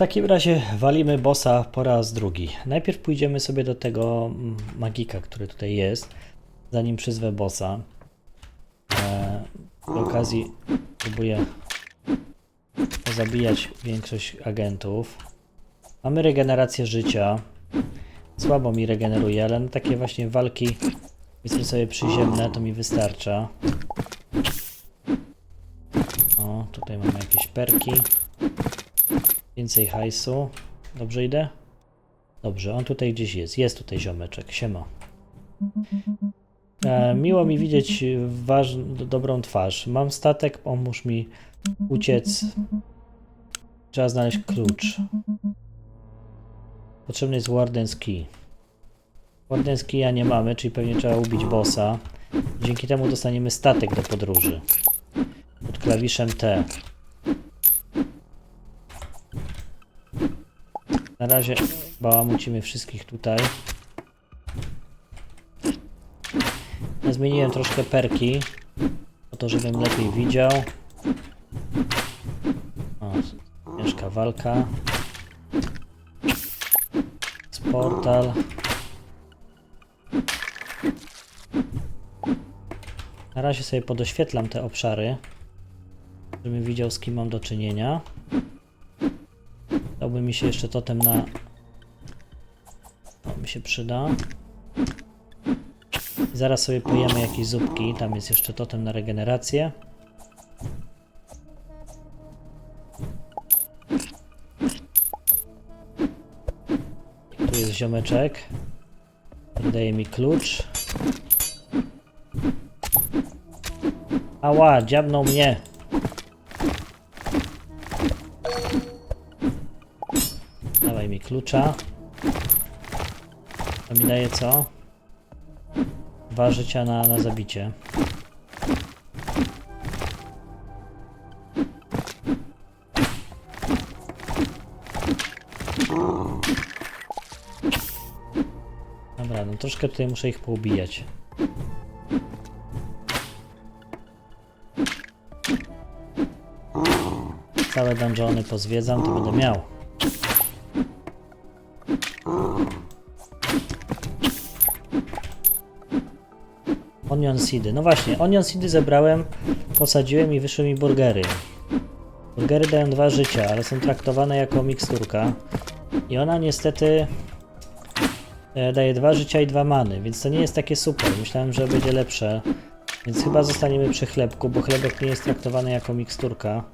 takim razie walimy bossa po raz drugi. Najpierw pójdziemy sobie do tego mm, magika, który tutaj jest, zanim przyzwę bossa. E, przy okazji próbuję zabijać większość agentów. Mamy regenerację życia. Słabo mi regeneruje, ale na takie właśnie walki, powiedzmy sobie przyziemne, to mi wystarcza. O, tutaj mamy jakieś perki. Więcej hajsu. Dobrze idę? Dobrze, on tutaj gdzieś jest. Jest tutaj ziomeczek. Siema. E, miło mi widzieć waż, do- dobrą twarz. Mam statek, pomóż mi uciec. Trzeba znaleźć klucz. Potrzebny jest Warden's Key. Warden's Key'a nie mamy, czyli pewnie trzeba ubić bossa. Dzięki temu dostaniemy statek do podróży. Pod klawiszem T. Na razie bałamucimy wszystkich tutaj. Ja zmieniłem troszkę perki, po to, żebym lepiej widział. O, ciężka walka. Portal. Na razie sobie podoświetlam te obszary, żebym widział z kim mam do czynienia. Dałby mi się jeszcze totem na... To mi się przyda. I zaraz sobie pojemy jakieś zupki. Tam jest jeszcze totem na regenerację. Tu jest ziomeczek. Daje mi klucz. Ała, dziabnął mnie. Klucza. To mi daje co? Dwa życia na, na zabicie. Dobra, no troszkę tutaj muszę ich poubijać. Całe dungeony pozwiedzam, to będę miał. Onion seedy. No właśnie, onion seedy zebrałem, posadziłem i wyszły mi burgery. Burgery dają dwa życia, ale są traktowane jako miksturka. I ona niestety e, daje dwa życia i dwa many, więc to nie jest takie super. Myślałem, że będzie lepsze. Więc chyba zostaniemy przy chlebku, bo chlebek nie jest traktowany jako miksturka.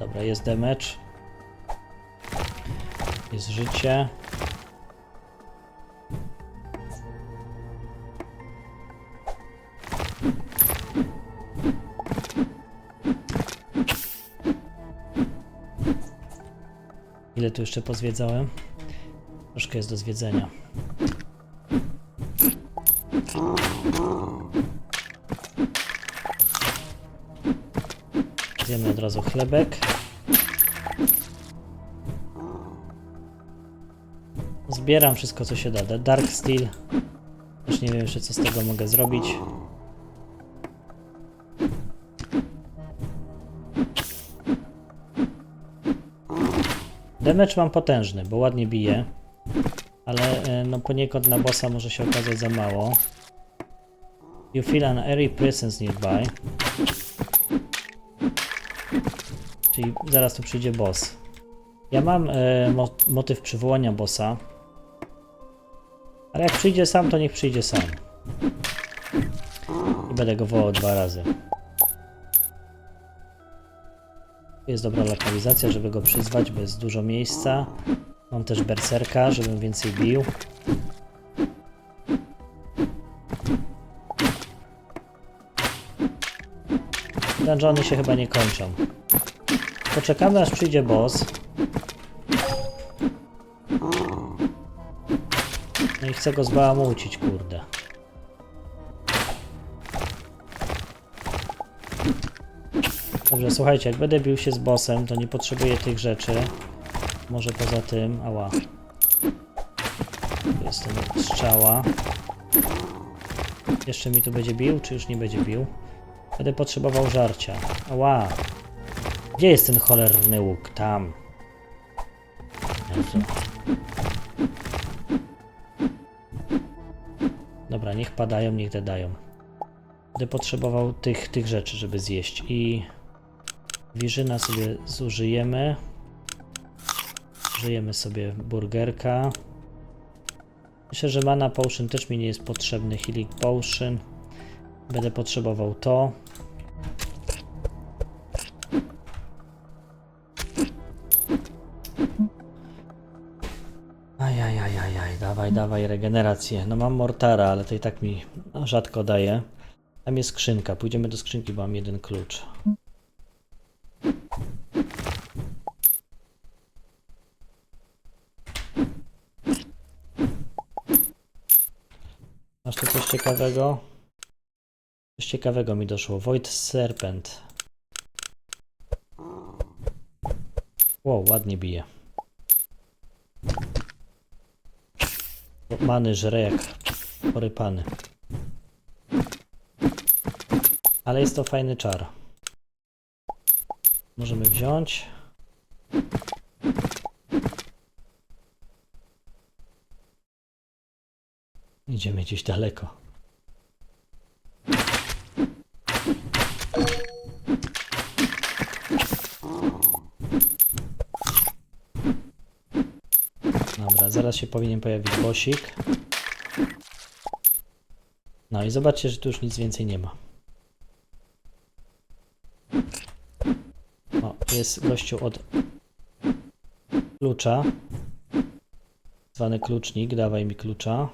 Dobra, jest damage. Jest życie. Ile tu jeszcze pozwiedzałem? Troszkę jest do zwiedzenia. Zjemy od razu chlebek. Zbieram wszystko co się da. Da- Dark Steel. Już nie wiem jeszcze co z tego mogę zrobić. Damage mam potężny, bo ładnie bije. Ale e, no poniekąd na bossa może się okazać za mało. You feel an airy presence nearby. Czyli zaraz tu przyjdzie boss. Ja mam e, mo motyw przywołania bossa. Ale jak przyjdzie sam, to niech przyjdzie sam. I będę go wołał dwa razy. Jest dobra lokalizacja, żeby go przyzwać, bo jest dużo miejsca. Mam też berserka, żebym więcej bił. Dungeony się chyba nie kończą. Poczekamy aż przyjdzie boss. No i chcę go zbałamucić, kurde. Dobrze, słuchajcie, jak będę bił się z bossem, to nie potrzebuję tych rzeczy. Może poza tym, ała. Tu jest ten strzała. Jeszcze mi tu będzie bił, czy już nie będzie bił? Będę potrzebował żarcia. Ała. Gdzie jest ten cholerny łuk? Tam. Dobra, niech padają, niech dodają. Będę potrzebował tych, tych rzeczy, żeby zjeść. I wirzyna sobie zużyjemy. Żyjemy sobie burgerka. Myślę, że mana potion też mi nie jest potrzebny. Healing potion. Będę potrzebował to. Ajajajajaj, dawaj, dawaj regenerację. No mam mortara, ale to i tak mi rzadko daje. Tam jest skrzynka. Pójdziemy do skrzynki, bo mam jeden klucz. Masz tu coś ciekawego? Coś ciekawego mi doszło. Void Serpent. Wow, ładnie bije. Many żre jak porypany. Ale jest to fajny czar. Możemy wziąć. Idziemy gdzieś daleko. Dobra, zaraz się powinien pojawić bosik. No i zobaczcie, że tu już nic więcej nie ma. O, jest gościu od klucza. Zwany klucznik, dawaj mi klucza.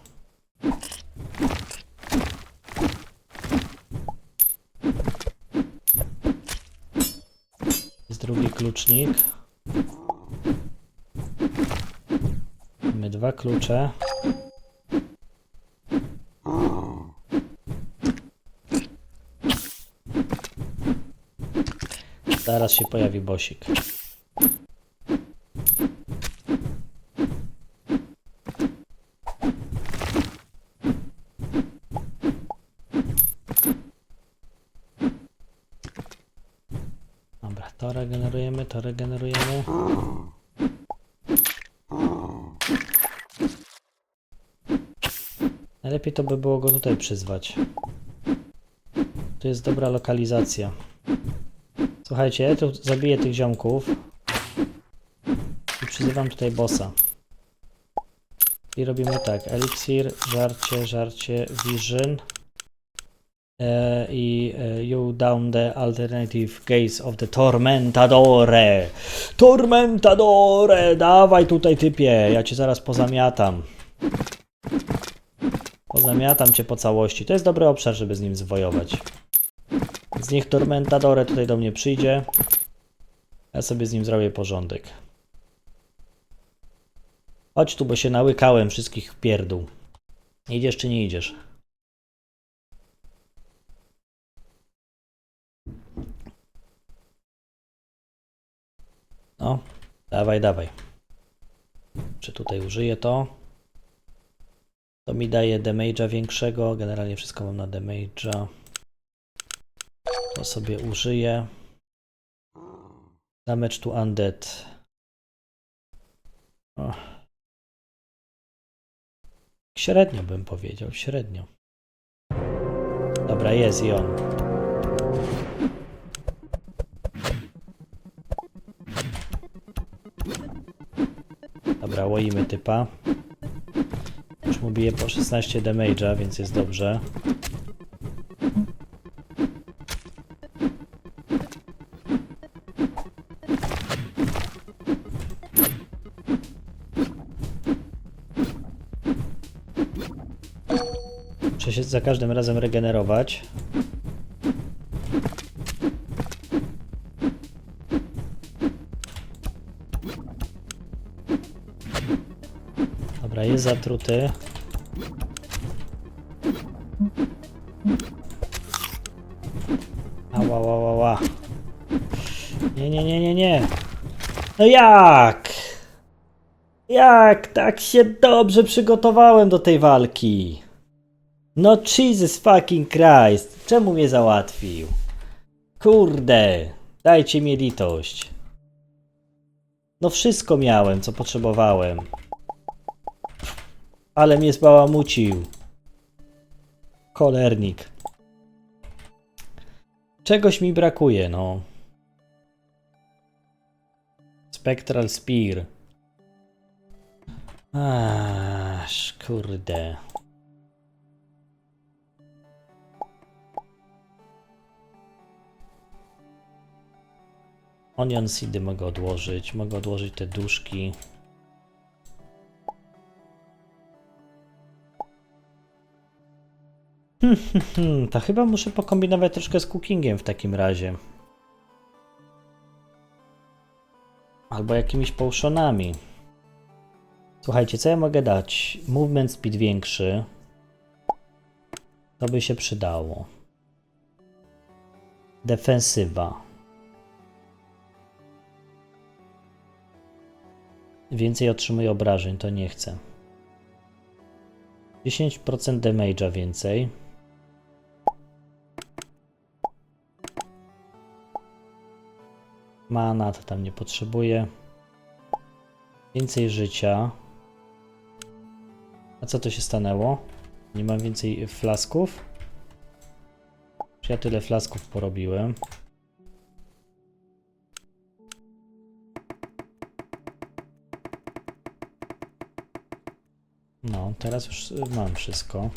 Jest drugi klucznik. Mamy dwa klucze. Zaraz się pojawi bosik. Dobra, to regenerujemy, to regenerujemy. Najlepiej to by było go tutaj przyzwać. Tu jest dobra lokalizacja. Słuchajcie, tu zabiję tych ziomków. I przyzywam tutaj bossa. I robimy tak. Elixir, żarcie, żarcie, vision. E, I e, you down the alternative gaze of the Tormentadore. Tormentadore! Dawaj tutaj typie, ja cię zaraz pozamiatam. Pozamiatam cię po całości. To jest dobry obszar, żeby z nim zwojować. Z niech Tormentadore tutaj do mnie przyjdzie. Ja sobie z nim zrobię porządek. Chodź tu, bo się nałykałem wszystkich pierdół. Idziesz czy nie idziesz? No, dawaj, dawaj. Czy tutaj użyję to? To mi daje damage'a większego. Generalnie wszystko mam na damage'a. To sobie użyję. Damage to undead. O. Średnio bym powiedział, średnio. Dobra, jest i on. Dobra, łoimy typa. Już mu bije po 16 damage'a, więc jest dobrze. Za każdym razem regenerować. Dobra, jest zatruty. Ała, ała, ała. Nie, nie, nie, nie, nie. No jak? Jak tak się dobrze przygotowałem do tej walki? No Jesus fucking Christ, czemu mnie załatwił? Kurde. Dajcie mi litość. No wszystko miałem, co potrzebowałem. Ale mnie zbałamucił. Kolernik. Czegoś mi brakuje, no. Spectral Spear. Aż, kurde. Onion seedy mogę odłożyć. Mogę odłożyć te duszki. Hmm, hmm, hmm, to chyba muszę pokombinować troszkę z cookingiem w takim razie. Albo jakimiś potionami. Słuchajcie, co ja mogę dać? Movement speed większy. To by się przydało. Defensywa. Więcej otrzymuję obrażeń, to nie chcę. 10% damage'a więcej. Mana to tam nie potrzebuję. Więcej życia. A co to się stanęło? Nie mam więcej flasków? Czy ja tyle flasków porobiłem? Teraz już y, mam wszystko.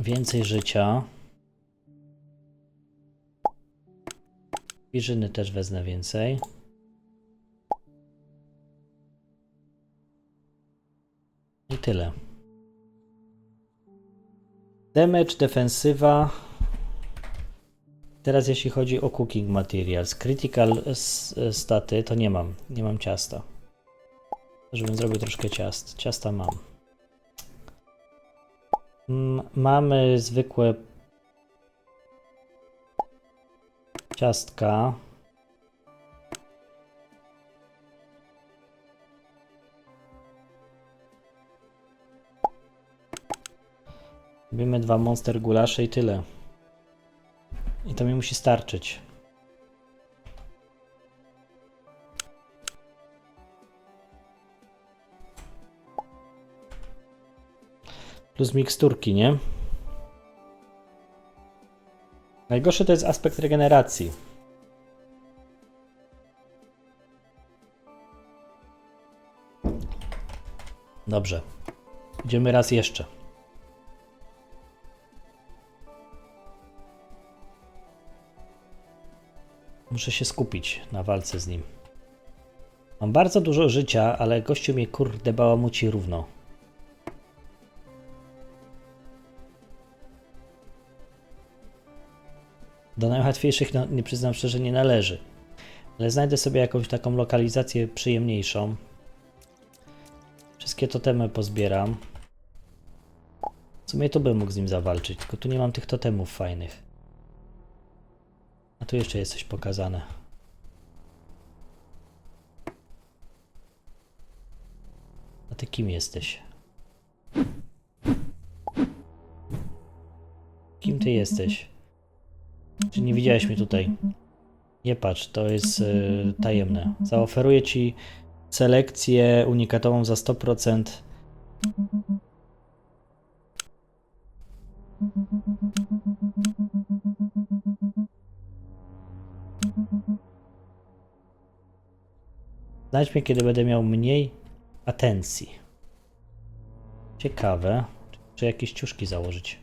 Więcej życia. Wirzyny też wezmę więcej. I tyle. Damage, defensywa. Teraz jeśli chodzi o cooking materials, critical s- staty, to nie mam. Nie mam ciasta. Żebym zrobił troszkę ciast. Ciasta mam. Mamy zwykłe ciastka. Robimy dwa monster gulasze i tyle. I to mi musi starczyć. Plus miksturki, nie? Najgorszy to jest aspekt regeneracji. Dobrze. Idziemy raz jeszcze. Muszę się skupić na walce z nim. Mam bardzo dużo życia, ale gościu mnie kurde bałamuci równo. Do najłatwiejszych, no, nie przyznam szczerze, nie należy. Ale znajdę sobie jakąś taką lokalizację przyjemniejszą. Wszystkie totemy pozbieram. W sumie tu bym mógł z nim zawalczyć, tylko tu nie mam tych totemów fajnych. A tu jeszcze jest coś pokazane. A ty kim jesteś? Kim ty jesteś? Czy nie widziałeś mnie tutaj? Nie patrz, to jest y, tajemne. Zaoferuję ci selekcję unikatową za 100%. Znajdź mnie, kiedy będę miał mniej atencji. Ciekawe. Czy jakieś ciuszki założyć?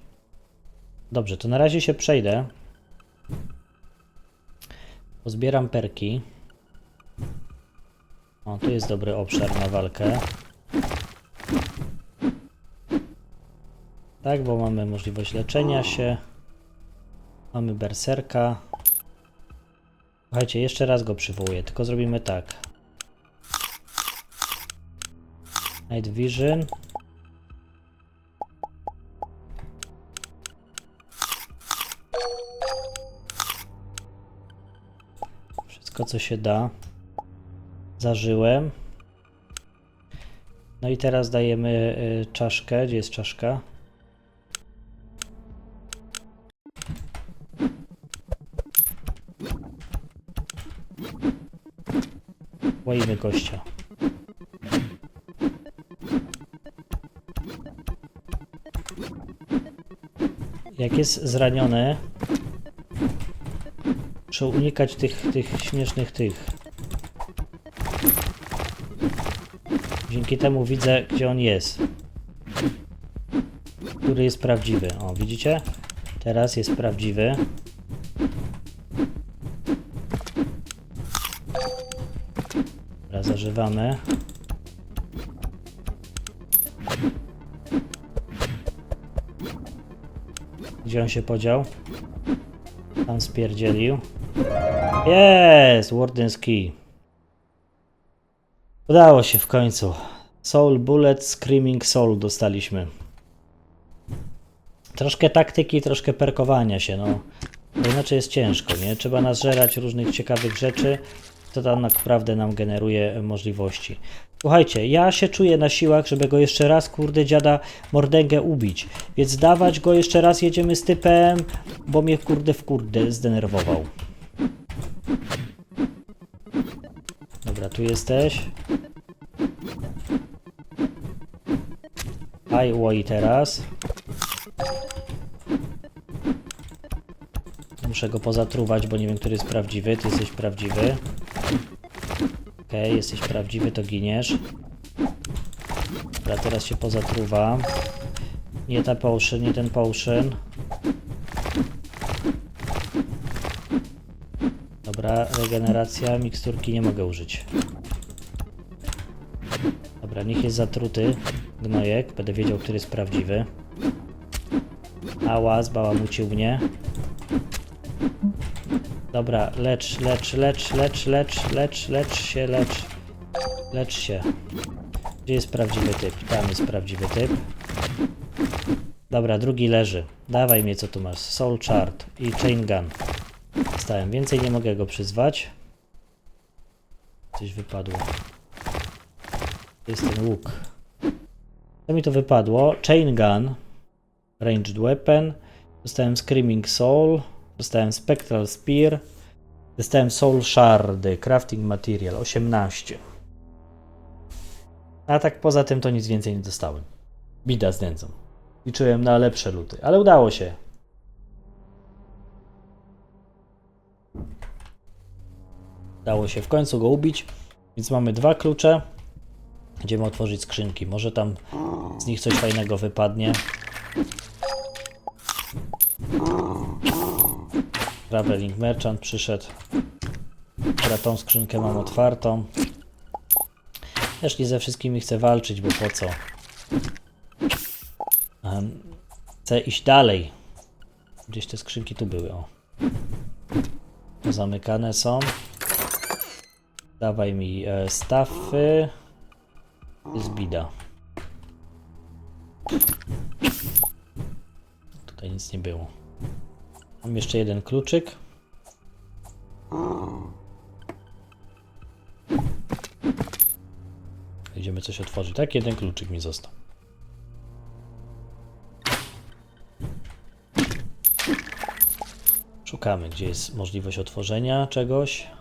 Dobrze, to na razie się przejdę. Pozbieram perki. O, tu jest dobry obszar na walkę. Tak, bo mamy możliwość leczenia się. Mamy berserka. Słuchajcie, jeszcze raz go przywołuję, tylko zrobimy tak. Night Vision. wszystko, co się da. Zażyłem. No i teraz dajemy y, czaszkę. Gdzie jest czaszka? Łoimy gościa. Jak jest zraniony, Muszę unikać tych, tych śmiesznych tych. Dzięki temu widzę, gdzie on jest. Który jest prawdziwy. O, widzicie? Teraz jest prawdziwy. Dobra, zażywamy. Gdzie on się podział? Tam spierdzielił. Jest! Warden's Key. Udało się w końcu. Soul Bullet, Screaming Soul dostaliśmy. Troszkę taktyki, troszkę perkowania się, no. Bo inaczej jest ciężko, nie? Trzeba nazżerać różnych ciekawych rzeczy. To tam naprawdę nam generuje możliwości. Słuchajcie, ja się czuję na siłach, żeby go jeszcze raz, kurde, dziada mordęgę ubić. Więc dawać go jeszcze raz, jedziemy z typem, bo mnie, kurde, w kurde zdenerwował. Dobra, tu jesteś. Aj, łoi teraz. Muszę go pozatruwać, bo nie wiem, który jest prawdziwy. Ty jesteś prawdziwy. Okej, jesteś prawdziwy, to giniesz. Dobra, teraz się pozatruwa. Nie ten potion, nie ten potion. Dobra, regeneracja, miksturki nie mogę użyć. Dobra, niech jest zatruty gnojek, będę wiedział, który jest prawdziwy. Ała, zbałamucił mnie. Dobra, lecz, lecz, lecz, lecz, lecz, lecz, lecz się, lecz. Lecz się. Gdzie jest prawdziwy typ? Tam jest prawdziwy typ. Dobra, drugi leży. Dawaj mnie, co tu masz. Soul Chart i Chain Gun. Stałem. Więcej nie mogę go przyzwać. Coś wypadło. To jest ten łuk. Co mi to wypadło? Chain Gun. Ranged Weapon. Dostałem Screaming Soul. Dostałem Spectral Spear. Dostałem Soul Shardy. Crafting Material 18. A tak poza tym to nic więcej nie dostałem. Bida z nędzą. Liczyłem na lepsze luty, ale udało się. Udało się w końcu go ubić, więc mamy dwa klucze. Będziemy otworzyć skrzynki. Może tam z nich coś fajnego wypadnie. Traveling Merchant przyszedł. Dobra, tą skrzynkę mam otwartą. Też nie ze wszystkimi chcę walczyć, bo po co? Chcę iść dalej. Gdzieś te skrzynki tu były, o. Zamykane są. Dawaj mi e. Jest bida. Tutaj nic nie było. Mam jeszcze jeden kluczyk. Idziemy coś otworzyć. Tak, jeden kluczyk mi został. Szukamy, gdzie jest możliwość otworzenia czegoś.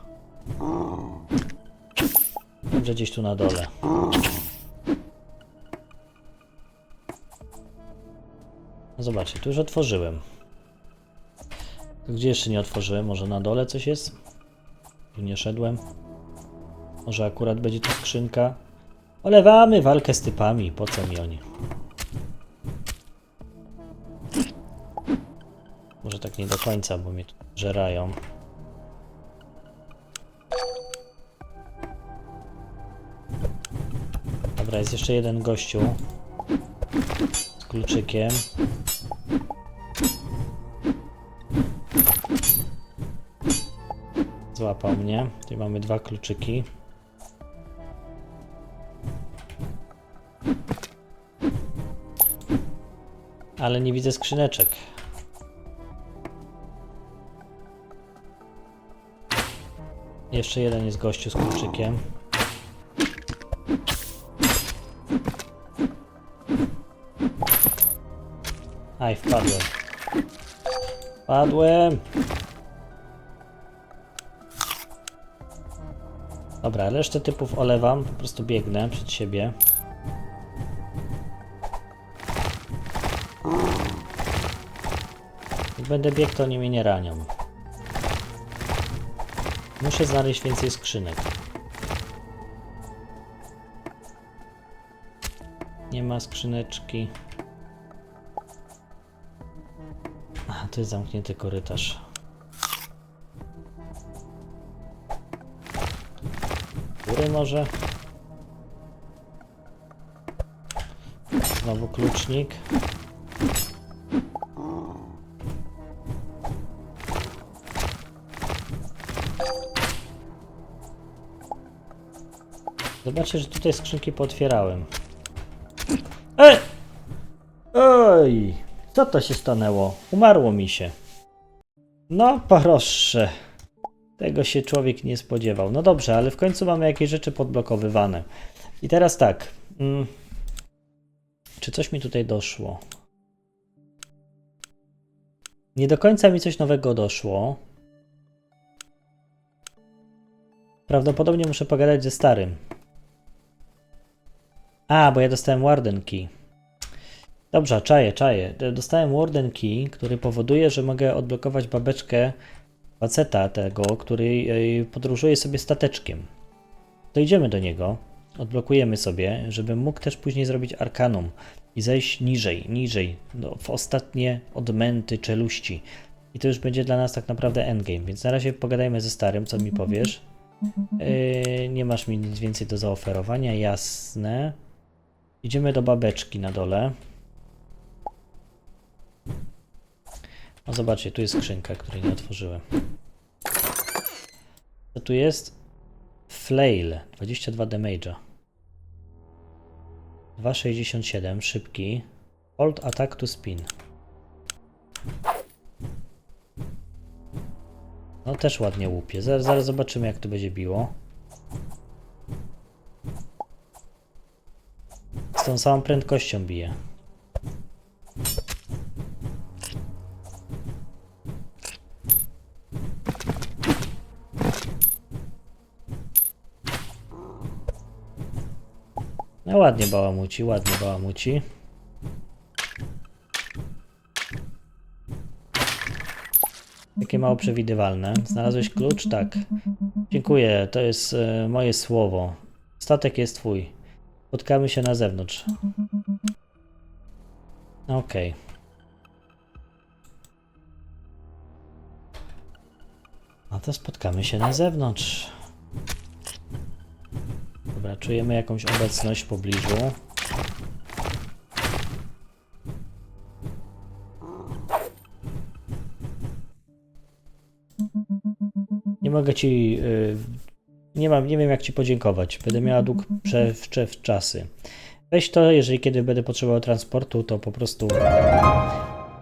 Dobrze, gdzieś tu na dole. No zobaczcie, tu już otworzyłem. Gdzie jeszcze nie otworzyłem? Może na dole coś jest? Tu nie szedłem. Może akurat będzie tu skrzynka. Olewamy walkę z typami. Po co mi oni? Może tak nie do końca, bo mnie tu żerają. Dobra, jest jeszcze jeden gościu z kluczykiem. Złapał mnie. Tutaj mamy dwa kluczyki. Ale nie widzę skrzyneczek. Jeszcze jeden jest gościu z kluczykiem. Aj, wpadłem. Wpadłem. Dobra, resztę typów olewam, po prostu biegnę przed siebie. Jak będę biegł, to oni mnie nie ranią. Muszę znaleźć więcej skrzynek. Nie ma skrzyneczki. Zamknięty korytarz. Góry może? Znowu klucznik. Zobaczcie, że tutaj skrzynki pootwierałem. Ej! Oj! Co to się stanęło? Umarło mi się. No, proszę. Tego się człowiek nie spodziewał. No dobrze, ale w końcu mamy jakieś rzeczy podblokowywane. I teraz tak. Mm, czy coś mi tutaj doszło? Nie do końca mi coś nowego doszło. Prawdopodobnie muszę pogadać ze starym. A, bo ja dostałem Warden Key. Dobrze, czaję, czaję. Dostałem Warden Key, który powoduje, że mogę odblokować babeczkę faceta tego, który podróżuje sobie stateczkiem. To idziemy do niego, odblokujemy sobie, żebym mógł też później zrobić arkanum i zejść niżej, niżej, no, w ostatnie odmęty czeluści. I to już będzie dla nas tak naprawdę endgame, więc na razie pogadajmy ze starym, co mi powiesz. Yy, nie masz mi nic więcej do zaoferowania, jasne. Idziemy do babeczki na dole. O, zobaczcie, tu jest skrzynka, której nie otworzyłem. Co tu jest? Flail, 22 damage'a. 2,67, szybki. Hold attack to spin. No też ładnie łupie. Zaraz, zaraz zobaczymy jak to będzie biło. Z tą samą prędkością bije. No ładnie bałamuci, ładnie bałamuci. Takie mało przewidywalne. Znalazłeś klucz? Tak. Dziękuję, to jest e, moje słowo. Statek jest twój. Spotkamy się na zewnątrz. Okej. No to spotkamy się na zewnątrz. Dobra, czujemy jakąś obecność w pobliżu. Nie mogę ci. y, nie mam, nie wiem jak ci podziękować. Będę miała dług prze, prze, w czasy. Weź to, jeżeli kiedy będę potrzebował transportu, to po prostu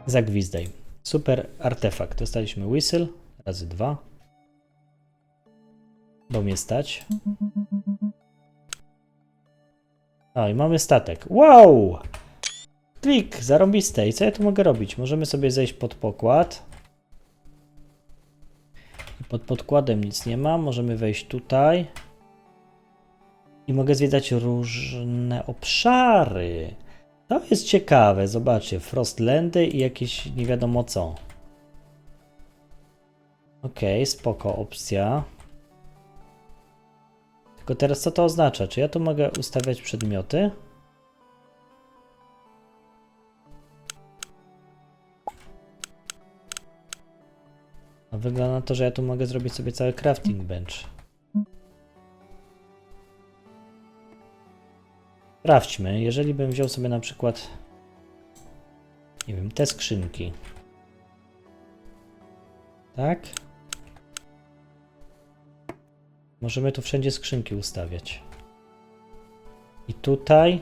zagwizdaj. Super artefakt. Dostaliśmy whistle razy dwa. Bo mnie stać. O, i mamy statek. Wow! Klik, zarąbiste. I co ja tu mogę robić? Możemy sobie zejść pod pokład. Pod podkładem nic nie ma. Możemy wejść tutaj. I mogę zwiedzać różne obszary. To jest ciekawe. Zobaczcie, Frostlandy i jakieś nie wiadomo co. Okej, spoko opcja. Tylko teraz co to oznacza? Czy ja tu mogę ustawiać przedmioty? A wygląda na to, że ja tu mogę zrobić sobie cały crafting bench. Sprawdźmy, jeżeli bym wziął sobie na przykład nie wiem, te skrzynki. Tak? Możemy tu wszędzie skrzynki ustawiać. I tutaj.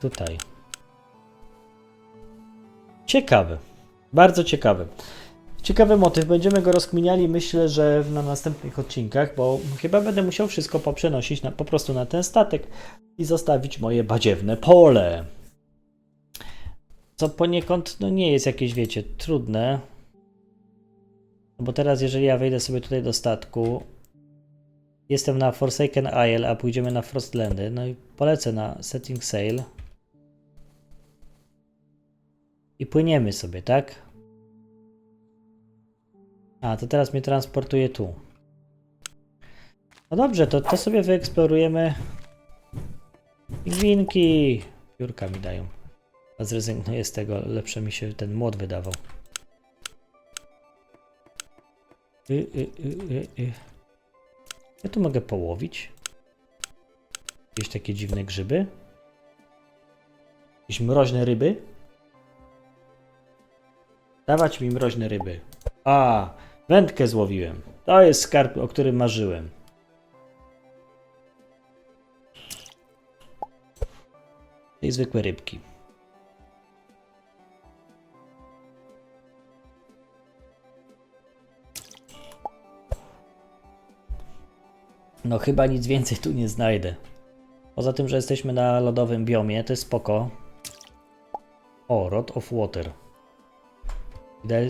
Tutaj. Ciekawy. Bardzo ciekawy. Ciekawy motyw. Będziemy go rozkminiali, myślę, że na następnych odcinkach, bo chyba będę musiał wszystko poprzenosić na, po prostu na ten statek i zostawić moje badziewne pole. Co poniekąd no nie jest jakieś, wiecie, trudne. No bo teraz, jeżeli ja wejdę sobie tutaj do statku jestem na Forsaken Isle, a pójdziemy na Frostlandy, no i polecę na Setting Sail. I płyniemy sobie, tak? A, to teraz mnie transportuje tu. No dobrze, to, to sobie wyeksplorujemy Pingwinki! Piórka mi dają. A zrezygnuję z tego, lepsze mi się ten młot wydawał. Y, y, y, y, y. Ja tu mogę połowić. Jakieś takie dziwne grzyby. Jakieś mroźne ryby. Dawać mi mroźne ryby. A, wędkę złowiłem. To jest skarb, o którym marzyłem. I zwykłe rybki. No chyba nic więcej tu nie znajdę. Poza tym, że jesteśmy na lodowym biomie, to jest spoko. O, Rod of Water.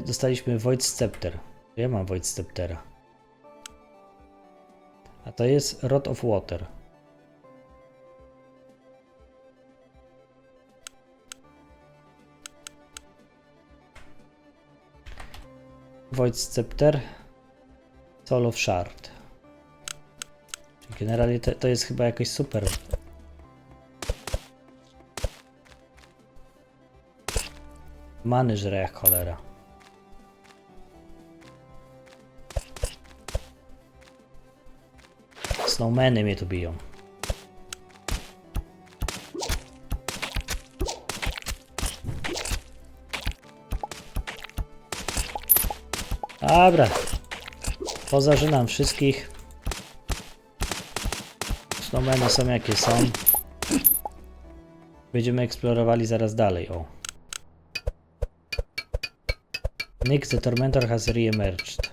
Dostaliśmy Void Scepter. Ja mam Void Sceptera. A to jest Rod of Water. Void Scepter, Soul of Shard. Generalnie to, to jest chyba jakoś super. Many żre jak cholera. Snowmany mnie tu biją. Dobra. Pozażynam wszystkich. Snowmeny są jakie są. Będziemy eksplorowali zaraz dalej. O. Nick the Tormentor has re-emerged.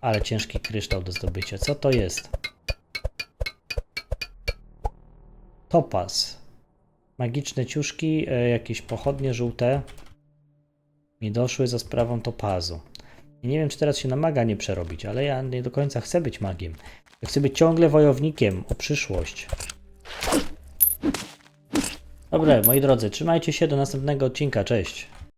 Ale ciężki kryształ do zdobycia. Co to jest? Topaz. Magiczne ciuszki, e, jakieś pochodnie żółte mi doszły za sprawą topazu. I nie wiem, czy teraz się na maga nie przerobić, ale ja nie do końca chcę być magiem. Ja chcę być ciągle wojownikiem o przyszłość. Dobra, moi drodzy, trzymajcie się do następnego odcinka. Cześć.